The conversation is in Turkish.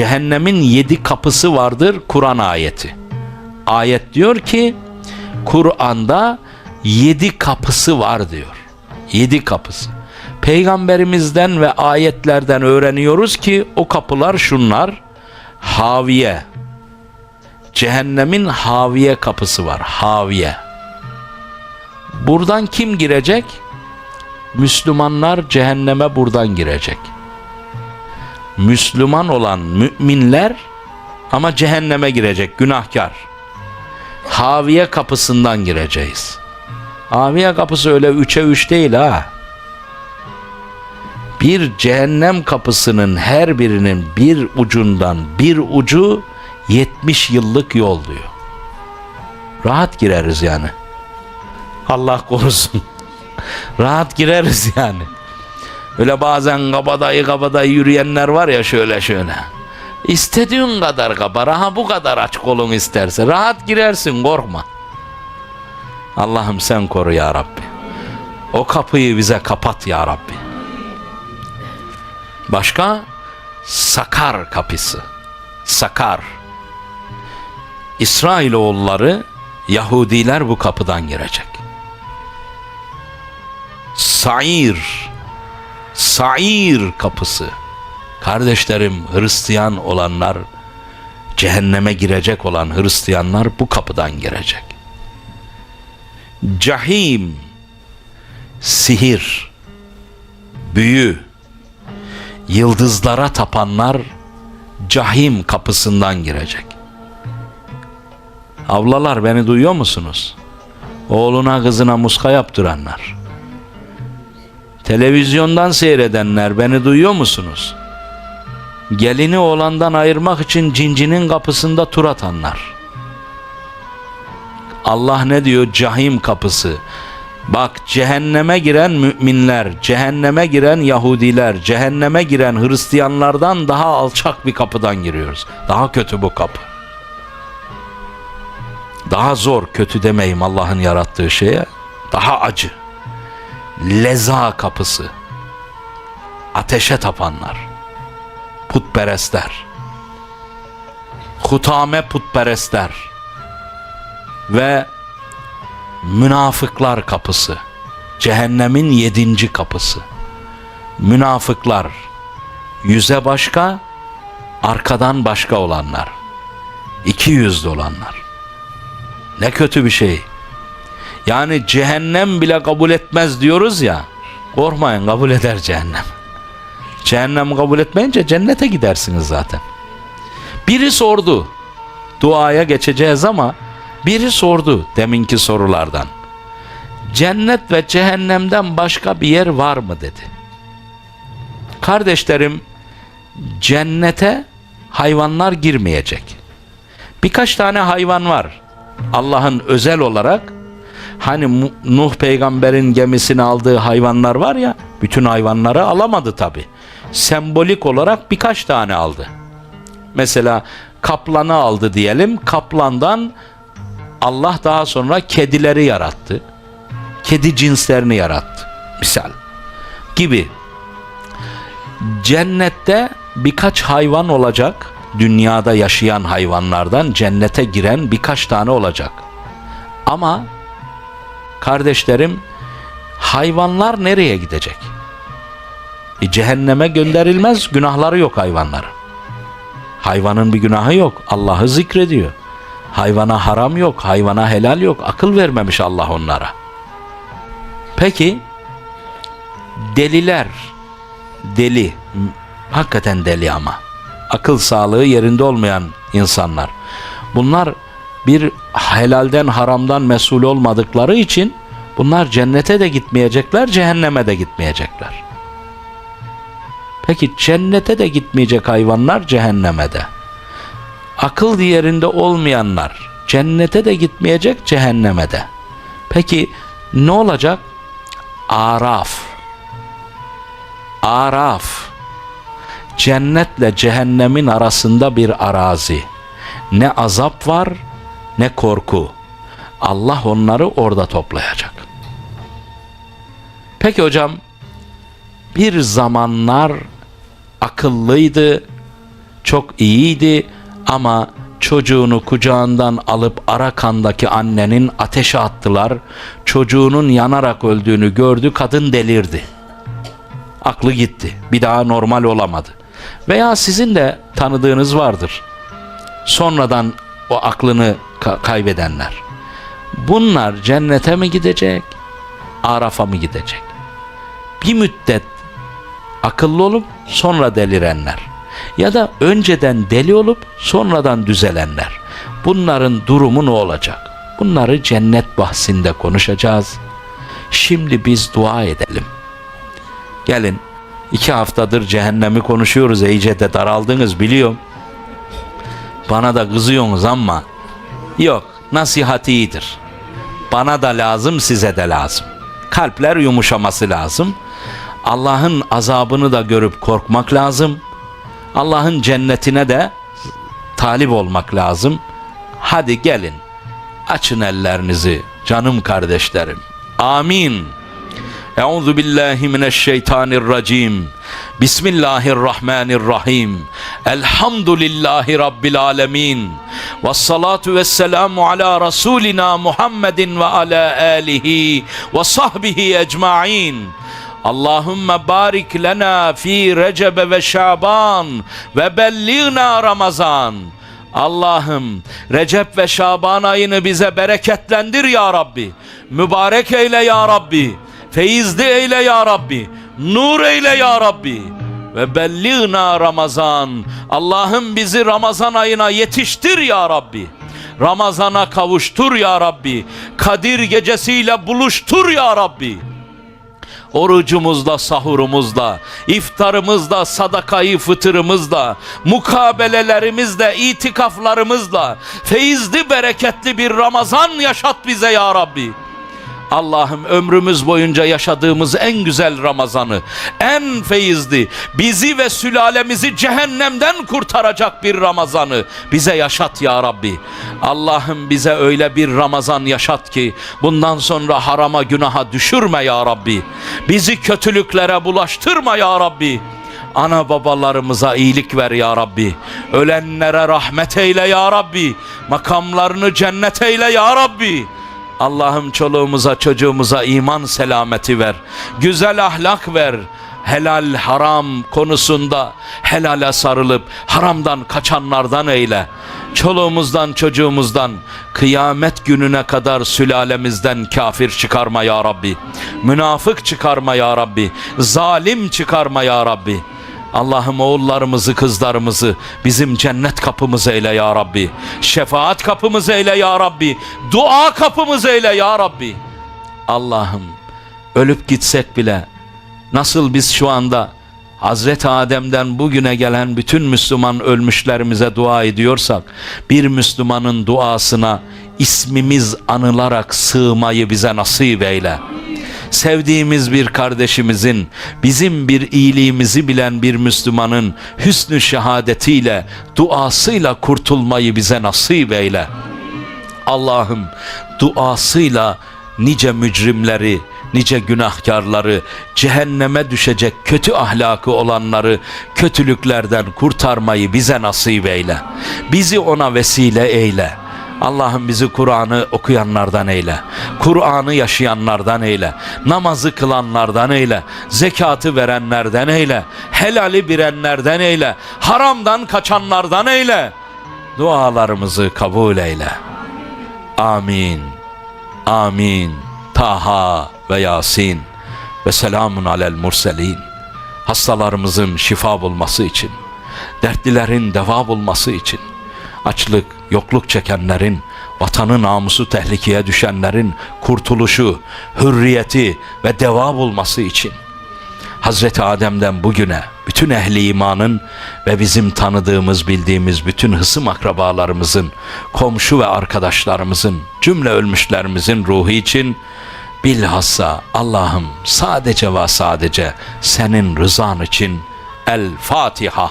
cehennemin yedi kapısı vardır Kur'an ayeti. Ayet diyor ki Kur'an'da yedi kapısı var diyor. Yedi kapısı. Peygamberimizden ve ayetlerden öğreniyoruz ki o kapılar şunlar. Haviye. Cehennemin haviye kapısı var. Haviye. Buradan kim girecek? Müslümanlar cehenneme buradan girecek. Müslüman olan müminler ama cehenneme girecek günahkar. Haviye kapısından gireceğiz. Haviye kapısı öyle üçe üç değil ha. Bir cehennem kapısının her birinin bir ucundan bir ucu 70 yıllık yol diyor. Rahat gireriz yani. Allah korusun. Rahat gireriz yani. Öyle bazen kabadayı kabadayı yürüyenler var ya şöyle şöyle. İstediğin kadar kaba, raha bu kadar aç kolun isterse. Rahat girersin korkma. Allah'ım sen koru ya Rabbi. O kapıyı bize kapat ya Rabbi. Başka? Sakar kapısı. Sakar. İsrailoğulları Yahudiler bu kapıdan girecek. Sair. Sair kapısı. Kardeşlerim Hristiyan olanlar cehenneme girecek olan Hristiyanlar bu kapıdan girecek. Cahim sihir büyü yıldızlara tapanlar cahim kapısından girecek. Avlalar beni duyuyor musunuz? Oğluna kızına muska yaptıranlar. Televizyondan seyredenler beni duyuyor musunuz? Gelini oğlandan ayırmak için cincinin kapısında tur atanlar. Allah ne diyor? Cahim kapısı. Bak cehenneme giren müminler, cehenneme giren Yahudiler, cehenneme giren Hristiyanlardan daha alçak bir kapıdan giriyoruz. Daha kötü bu kapı. Daha zor, kötü demeyim Allah'ın yarattığı şeye. Daha acı. Leza kapısı. Ateşe tapanlar. Putperestler. Hutame putperestler. Ve münafıklar kapısı. Cehennemin yedinci kapısı. Münafıklar. Yüze başka, arkadan başka olanlar. İki yüzlü olanlar. Ne kötü bir şey. Yani cehennem bile kabul etmez diyoruz ya. Korkmayın kabul eder cehennem. Cehennem kabul etmeyince cennete gidersiniz zaten. Biri sordu. Duaya geçeceğiz ama biri sordu deminki sorulardan. Cennet ve cehennemden başka bir yer var mı dedi. Kardeşlerim cennete hayvanlar girmeyecek. Birkaç tane hayvan var. Allah'ın özel olarak hani Nuh peygamberin gemisini aldığı hayvanlar var ya bütün hayvanları alamadı tabi. Sembolik olarak birkaç tane aldı. Mesela kaplanı aldı diyelim. Kaplandan Allah daha sonra kedileri yarattı. Kedi cinslerini yarattı. Misal gibi. Cennette birkaç hayvan olacak. Dünyada yaşayan hayvanlardan cennete giren birkaç tane olacak. Ama kardeşlerim hayvanlar nereye gidecek? E, cehenneme gönderilmez günahları yok hayvanların. Hayvanın bir günahı yok. Allah'ı zikrediyor. Hayvana haram yok, hayvana helal yok. Akıl vermemiş Allah onlara. Peki deliler deli hakikaten deli ama akıl sağlığı yerinde olmayan insanlar. Bunlar bir helalden haramdan mesul olmadıkları için bunlar cennete de gitmeyecekler, cehenneme de gitmeyecekler. Peki cennete de gitmeyecek hayvanlar cehenneme de. Akıl yerinde olmayanlar cennete de gitmeyecek, cehenneme de. Peki ne olacak? Araf. Araf. Cennetle cehennemin arasında bir arazi. Ne azap var ne korku. Allah onları orada toplayacak. Peki hocam bir zamanlar akıllıydı, çok iyiydi ama çocuğunu kucağından alıp Arakan'daki annenin ateşe attılar. Çocuğunun yanarak öldüğünü gördü, kadın delirdi. Aklı gitti. Bir daha normal olamadı. Veya sizin de tanıdığınız vardır. Sonradan o aklını ka- kaybedenler. Bunlar cennete mi gidecek, Araf'a mı gidecek? Bir müddet akıllı olup sonra delirenler ya da önceden deli olup sonradan düzelenler. Bunların durumu ne olacak? Bunları cennet bahsinde konuşacağız. Şimdi biz dua edelim. Gelin iki haftadır cehennemi konuşuyoruz iyice de daraldınız biliyorum. Bana da kızıyorsunuz ama yok nasihat iyidir. Bana da lazım size de lazım. Kalpler yumuşaması lazım. Allah'ın azabını da görüp korkmak lazım. Allah'ın cennetine de talip olmak lazım. Hadi gelin. Açın ellerinizi canım kardeşlerim. Amin. Euzu billahi mineşşeytanirracim. Bismillahirrahmanirrahim. Elhamdülillahi rabbil alamin. Ves salatu vesselamu ala rasulina Muhammedin ve ala alihi ve sahbihi ecmaîn. Allahümme barik lena fi Recebe ve Şaban ve belliğna Ramazan. Allah'ım Recep ve Şaban ayını bize bereketlendir ya Rabbi. Mübarek eyle ya Rabbi. Feyizli eyle ya Rabbi. Nur eyle ya Rabbi. Ve belliğna Ramazan. Allah'ım bizi Ramazan ayına yetiştir ya Rabbi. Ramazana kavuştur ya Rabbi. Kadir gecesiyle buluştur ya Rabbi. Orucumuzda, sahurumuzda, iftarımızda, sadakayı fıtırımızda, mukabelelerimizle, itikaflarımızla, feyizli bereketli bir Ramazan yaşat bize ya Rabbi. Allah'ım ömrümüz boyunca yaşadığımız en güzel Ramazan'ı, en feyizli, bizi ve sülalemizi cehennemden kurtaracak bir Ramazan'ı bize yaşat ya Rabbi. Allah'ım bize öyle bir Ramazan yaşat ki bundan sonra harama günaha düşürme ya Rabbi. Bizi kötülüklere bulaştırma ya Rabbi. Ana babalarımıza iyilik ver ya Rabbi. Ölenlere rahmet eyle ya Rabbi. Makamlarını cennet eyle ya Rabbi. Allah'ım çoluğumuza çocuğumuza iman selameti ver. Güzel ahlak ver. Helal haram konusunda helale sarılıp haramdan kaçanlardan eyle. Çoluğumuzdan çocuğumuzdan kıyamet gününe kadar sülalemizden kafir çıkarma ya Rabbi. Münafık çıkarma ya Rabbi. Zalim çıkarma ya Rabbi. Allah'ım oğullarımızı kızlarımızı bizim cennet kapımız eyle ya Rabbi. Şefaat kapımız eyle ya Rabbi. Dua kapımız eyle ya Rabbi. Allah'ım ölüp gitsek bile nasıl biz şu anda Hazreti Adem'den bugüne gelen bütün Müslüman ölmüşlerimize dua ediyorsak bir Müslümanın duasına ismimiz anılarak sığmayı bize nasip eyle sevdiğimiz bir kardeşimizin, bizim bir iyiliğimizi bilen bir Müslümanın hüsnü şehadetiyle, duasıyla kurtulmayı bize nasip eyle. Allah'ım duasıyla nice mücrimleri, nice günahkarları, cehenneme düşecek kötü ahlakı olanları kötülüklerden kurtarmayı bize nasip eyle. Bizi ona vesile eyle. Allah'ım bizi Kur'an'ı okuyanlardan eyle. Kur'an'ı yaşayanlardan eyle. Namazı kılanlardan eyle. Zekatı verenlerden eyle. Helali bilenlerden eyle. Haramdan kaçanlardan eyle. Dualarımızı kabul eyle. Amin. Amin. Taha ve Yasin ve selamun alel murselin. Hastalarımızın şifa bulması için, dertlilerin deva bulması için, açlık, yokluk çekenlerin, vatanı namusu tehlikeye düşenlerin kurtuluşu, hürriyeti ve deva bulması için Hazreti Adem'den bugüne bütün ehli imanın ve bizim tanıdığımız, bildiğimiz bütün hısım akrabalarımızın, komşu ve arkadaşlarımızın, cümle ölmüşlerimizin ruhu için bilhassa Allah'ım sadece ve sadece senin rızan için El Fatiha.